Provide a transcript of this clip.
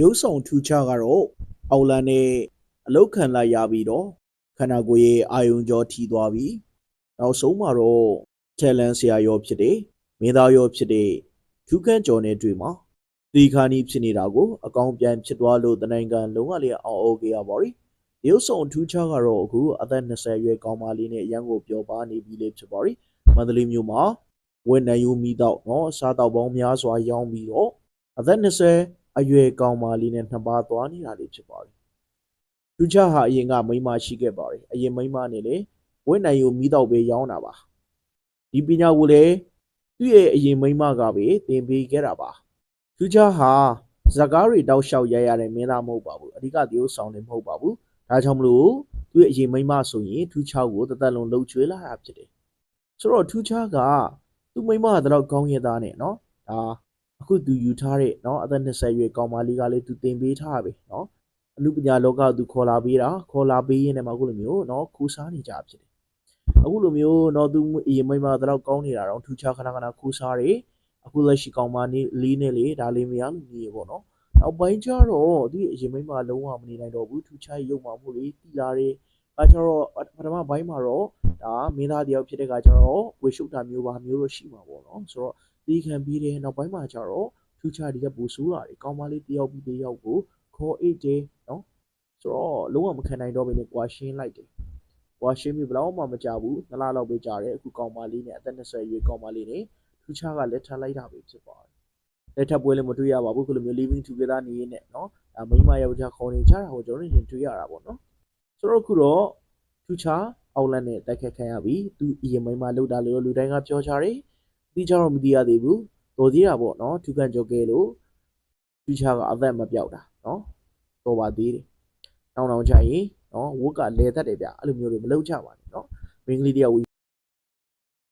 ရုပ်ဆောင်ထူးခြားကတော့အောက်လန်နဲ့အလုတ်ခံလိုက်ရပြီးတော့ခန္ဓာကိုယ်ရဲ့အာယုံကြောထီသွားပြီးနောက်ဆုံးမှာတော့ထဲလန်ဆရာရောဖြစ်တဲ့မင်းသားရောဖြစ်တဲ့ထူးခန့်ကျော်နဲ့တွေ့မှာဒီခါနီးဖြစ်နေတာကိုအကောင်ပြန်ဖြစ်သွားလို့တနိုင်ငံလုံးဝလေးအောင်အိုကေရပါရီရုပ်ဆောင်ထူးခြားကတော့အခုအသက်20ရွယ်ကောင်းမလေးနဲ့ရန်ကိုပျော်ပါနေပြီလေဖြစ်ပါရီမန္တလေးမြို့မှာဝန်ထမ်းယူမိတော့နော်စားတော့ပေါင်းများစွာရောင်းပြီးတော့အသက်20 အရွယ်ကောင်မလေးနဲ့နှစ်ပါးသွားနေတာလေးဖြစ်ပါတယ်။သူချဟာအရင်ကမိန်းမရှိခဲ့ပါတယ်။အရင်မိန်းမနဲ့လေဝိနိုင်ယိုမိတော့ပဲရောင်းတာပါ။ဒီပညာကိုလည်းသူ့ရဲ့အရင်မိန်းမကပဲသင်ပေးခဲ့တာပါ။သူချဟာဇကားတွေတောက်လျှောက်ရရတဲ့မင်းသားမဟုတ်ပါဘူး။အဓိကတရုပ်ဆောင်လည်းမဟုတ်ပါဘူး။ဒါကြောင့်မလို့သူ့ရဲ့အရင်မိန်းမဆိုရင်ထူးခြားကိုတစ်သက်လုံးလှုပ်ချွေးလာတာဖြစ်တယ်။ဆိုတော့ထူးခြားကသူ့မိန်းမကတော့ကောင်းရသားနဲ့နော်။ဒါ အခုသူယူထားတဲ့เนาะအသက်20ရွယ်ကောင်မလေးကလည်းသူတင်ပေးထားပဲเนาะအမှုပညာလောကသူခေါ်လာပေးတာခေါ်လာပေးရင်းနဲ့မှအခုလိုမျိုးเนาะခူးစားနေကြဖြစ်တယ်အခုလိုမျိုးเนาะသူအရင်မိမတော့ကောင်းနေတာတော့ထူးခြားခဏခဏခူးစားတယ်အခုလက်ရှိကောင်မလေးလေးနဲ့လေဒါလေးမရလို့နေရပေါ့เนาะနောက်ပိုင်းကျတော့သူအရင်မိမလုံးဝမနေနိုင်တော့ဘူးထူးခြားရုပ်မှမှုလေးတီလာတယ် အဲကျွန်တော်တို့ပထမပိုင်းမှာတော့ဒါမင်းသားတယောက်ဖြစ်တဲ့ကကျွန်တော်တို့ဝေရှုတာမျိုးပါမျိုးတော့ရှိမှာပေါ့နော်ဆိုတော့တီးခံပြီးတဲ့နောက်ပိုင်းမှာကျတော့ထူးခြားတဲ့ပူဆိုးတာတွေကောင်းမလေးတယောက်ပြီးတယောက်ကိုခေါ်အိတ်တယ်နော်ဆိုတော့လုံးဝမခံနိုင်တော့ဘဲနဲ့ကွာရှင်းလိုက်တယ်ကွာရှင်းပြီးဘလောက်မှမကြဘူးနလားလောက်ပဲကြတယ်အခုကောင်းမလေးနဲ့အသက်20ရွယ်ကောင်းမလေးနဲ့ထူးခြားကလက်ထပ်လိုက်တာပဲဖြစ်ပါတယ်လက်ထပ်ပွဲလည်းမတွေ့ရပါဘူးခုလိုမျိုး living together နေရင်းနဲ့နော်အဲမိမယောက်ျားခေါ်နေကြတာကိုကျွန်တော်တို့ရင်တွေ့ရတာပေါ့နော် ဆိုတော့အခုတော့ထူးခြားအောက်လန်နဲ့တိုက်ခတ်ခံရပြီးသူအရင်မိန်းမလောက်တာလို့လူတိုင်းကပြောကြတယ်ဒီကြတော့မသိရသေးဘူးတော်သေးတာပေါ့နော်ထူကန်ကြော်ကဲလို့ထူးခြားကအသက်မပြောက်တာနော်တော်ပါသေးတယ်နောက်နောက်ကြရင်နော်ဝုတ်ကလဲတတ်တယ်ဗျအဲ့လိုမျိုးတွေမလုပ်ကြပါနဲ့နော်မင်းကလေးတယောက်ကို